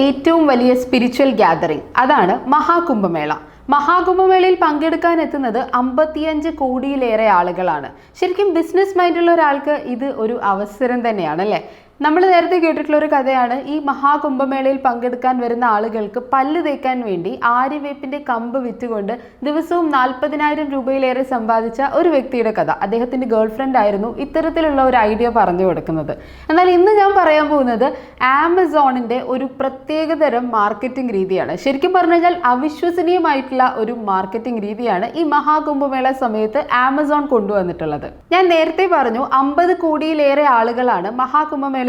ഏറ്റവും വലിയ spiritual gathering അതാണ് മഹാകുംഭമേള. മഹാകുംഭമേളയിൽ പങ്കെടുക്കാൻ എത്തുന്നത് അമ്പത്തിയഞ്ച് കോടിയിലേറെ ആളുകളാണ്. ശരിക്കും ബിസിനസ് മൈൻഡുള്ള ഒരാൾക്ക് ഇത് ഒരു അവസരം തന്നെയാണ് അല്ലേ നമ്മൾ നേരത്തെ കേട്ടിട്ടുള്ള ഒരു കഥയാണ്. ഈ മഹാകുംഭമേളയിൽ പങ്കെടുക്കാൻ വരുന്ന ആളുകൾക്ക് പല്ല് തേക്കാൻ വേണ്ടി ആര്യവേപ്പിന്റെ കമ്പ് വിറ്റുകൊണ്ട് ദിവസവും നാൽപ്പതിനായിരം രൂപയിലേറെ സമ്പാദിച്ച ഒരു വ്യക്തിയുടെ കഥ. അദ്ദേഹത്തിന്റെ ഗേൾഫ്രണ്ട് ആയിരുന്നു ഇത്തരത്തിലുള്ള ഒരു ഐഡിയ പറഞ്ഞു കൊടുക്കുന്നത്. എന്നാൽ ഇന്ന് ഞാൻ പറയാൻ പോകുന്നത് ആമസോണിന്റെ ഒരു പ്രത്യേകതരം മാർക്കറ്റിംഗ് രീതിയാണ്. ശരിക്കും പറഞ്ഞു കഴിഞ്ഞാൽ അവിശ്വസനീയമായിട്ടുള്ള ഒരു മാർക്കറ്റിംഗ് രീതിയാണ് ഈ മഹാകുംഭമേള സമയത്ത് ആമസോൺ കൊണ്ടുവന്നിട്ടുള്ളത്. ഞാൻ നേരത്തെ പറഞ്ഞു അമ്പത് കോടിയിലേറെ ആളുകളാണ്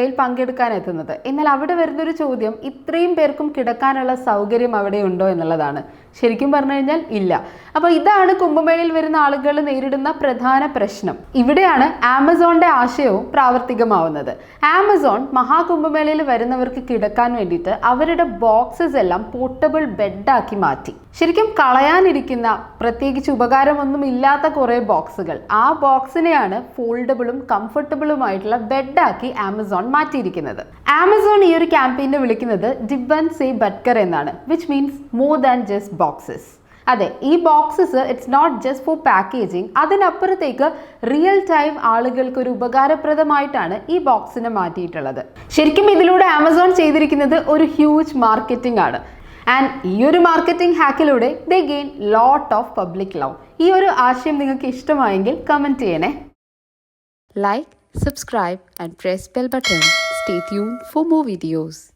മഹാകുംഭമേളയിൽ പങ്കെടുക്കാൻ എത്തുന്നത്. എന്നാൽ അവിടെ വരുന്നൊരു ചോദ്യം ഇത്രയും പേർക്കും കിടക്കാനുള്ള സൗകര്യം അവിടെ ഉണ്ടോ എന്നുള്ളതാണ്. ശരിക്കും പറഞ്ഞു കഴിഞ്ഞാൽ ഇല്ല. അപ്പോൾ ഇതാണ് കുംഭമേളയിൽ വരുന്ന ആളുകൾ നേരിടുന്ന പ്രധാന പ്രശ്നം. ഇവിടെയാണ് ആമസോണിന്റെ ആശയവും പ്രാവർത്തികമാവുന്നത്. ആമസോൺ മഹാകുംഭമേളയിൽ വരുന്നവർക്ക് കിടക്കാൻ വേണ്ടിയിട്ട് അവരുടെ ബോക്സസ് എല്ലാം പോർട്ടബിൾ ബെഡാക്കി മാറ്റി. ശരിക്കും കളയാനിരിക്കുന്ന പ്രത്യേകിച്ച് ഉപകാരമൊന്നും ഇല്ലാത്ത കുറേ ബോക്സുകൾ. ആ ബോക്സിനെയാണ് ഫോൾഡബിളും കംഫർട്ടബിളുമായിട്ടുള്ള ബെഡാക്കി ആമസോൺ മാറ്റിയിരിക്കുന്നത്. ആമസോൺ ഈ ഒരു ക്യാമ്പയിനെ വിളിക്കുന്നത് ഡിവൻ സേ ബട്ട്കർ എന്നാണ് which means more than just boxes അതെ ഈ boxes it's not just for packaging അതിനപ്പുറത്തേക്ക് റിയൽ ടൈം ആളുകൾക്ക് ഒരു ഉപകാരപ്രദമായിട്ടാണ് ഈ ബോക്സിനെ മാറ്റിയിട്ടുള്ളത്. ശരിക്കും ഇതിലൂടെ ആമസോൺ ചെയ്തിരിക്കുന്നത് ഒരു ഹ്യൂജ് മാർക്കറ്റിംഗ് ആണ്. ആൻഡ് ഈ ഒരു marketing ഹാക്കിലൂടെ they gain lot of public love ഈ ഒരു ആശയം നിങ്ങൾക്ക് ഇഷ്ടമായെങ്കിൽ കമന്റ് ചെയ്യണേ. Like subscribe and press bell button stay tune for more videos.